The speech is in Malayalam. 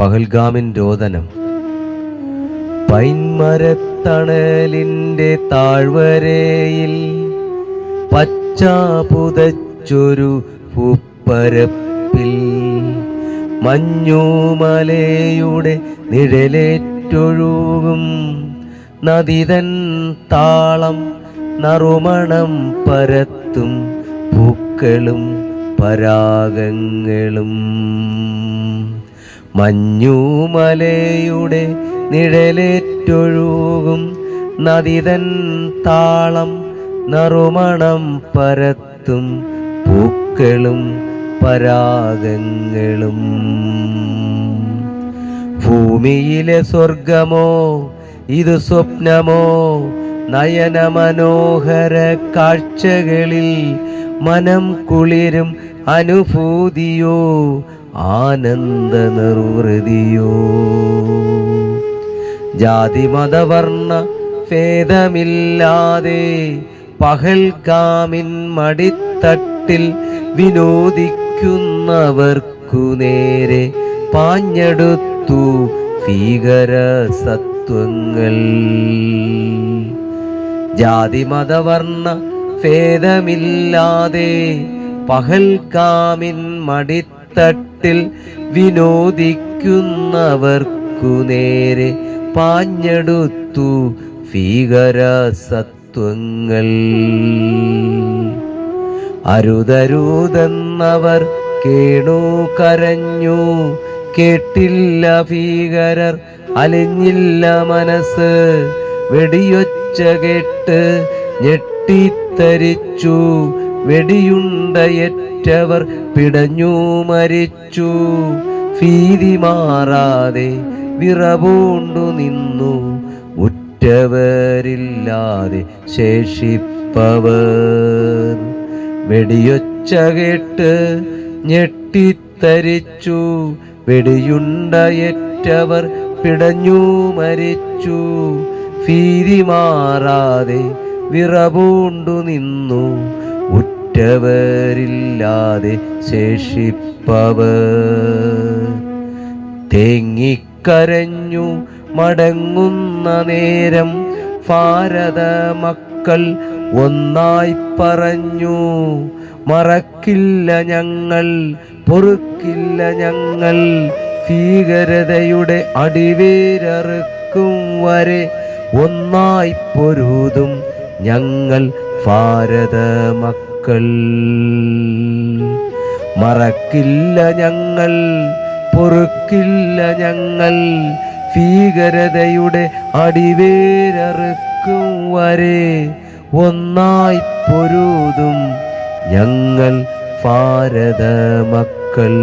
പഹൽഗാമിൻ രോദനം. പൈൻമരത്തണലിന്റെ താഴ്വരയിൽ പച്ചാപുതച്ചൊരു പൂപ്പരപ്പിൽ മഞ്ഞുമലയുടെ നിഴലേറ്റൊഴുകും നദിതൻ താളം നറുമണം പരത്തും പൂക്കളും പരാഗങ്ങളും. മഞ്ഞുമലയുടെ നിഴലേറ്റൊഴുകും നദിതൻ താളം നറുമണം പരത്തും പൂക്കളും പരാഗങ്ങളും. ഭൂമിയിലെ സ്വർഗമോ ഇത് സ്വപ്നമോ നയന മനോഹര കാഴ്ചകളിൽ മനം കുളിരും അനുഭൂതിയോ ആനന്ദ നിർവൃതിയോ. ജാതി മതവർണ ഭേദമില്ലാതെ പകൽകാമിൻ മടിത്തട്ടിൽ വിനോദിക്കുന്നവർക്കു നേരെ പാഞ്ഞെടുത്തു ഭീകര സത്വങ്ങൾ. ജാതി മതവർണ ഭേദമില്ലാതെ പകൽകാമിൻ മടിത്തട്ടിൽ വിനോദിക്കുന്നവർക്കു നേരെ പാഞ്ഞെടുത്തു ഭീകര സത്വങ്ങൾ അരുതരുതെന്നവർ കേണു കരഞ്ഞു. കേട്ടില്ല ഭീകരർ അലിഞ്ഞില്ല മനസ്സ്. വെടിയൊച്ച കേട്ട് ഞെട്ടിത്തരിച്ചു. വെടിയുണ്ടയറ്റവർ പിടഞ്ഞു മരിച്ചു. ഭീതി മാറാതെ വിറപൂണ്ടു നിന്നു. ഉറ്റവരില്ലാതെ ശേഷിപ്പവർ വെടിയൊച്ച കേട്ട് ഞെട്ടിത്തരിച്ചു. വെടിയുണ്ടയറ്റവർ പിടഞ്ഞു മരിച്ചു. ഭീതി മാറാതെ വിറപൂണ്ടു നിന്നു. ഉറ്റവരില്ലാതെ ശേഷിപ്പവർ. തേങ്ങിക്കരഞ്ഞു മടങ്ങുന്ന നേരം ഭാരത മക്കൾ ഒന്നായി പറഞ്ഞു മറക്കില്ല ഞങ്ങൾ പൊറുക്കില്ല ഞങ്ങൾ ഭീകരതയുടെ അടിവേരറുക്കും വരെ ഒന്നായി പൊരുതും ഞങ്ങൾ ഭാരത മക്കൾ. മറക്കില്ല ഞങ്ങൾ പൊറുക്കില്ല ഞങ്ങൾ. ഭീകരതയുടെ അടിവേരറുക്കും വരെ ഒന്നായി പൊരുതും ഞങ്ങൾ ഭാരത മക്കൾ.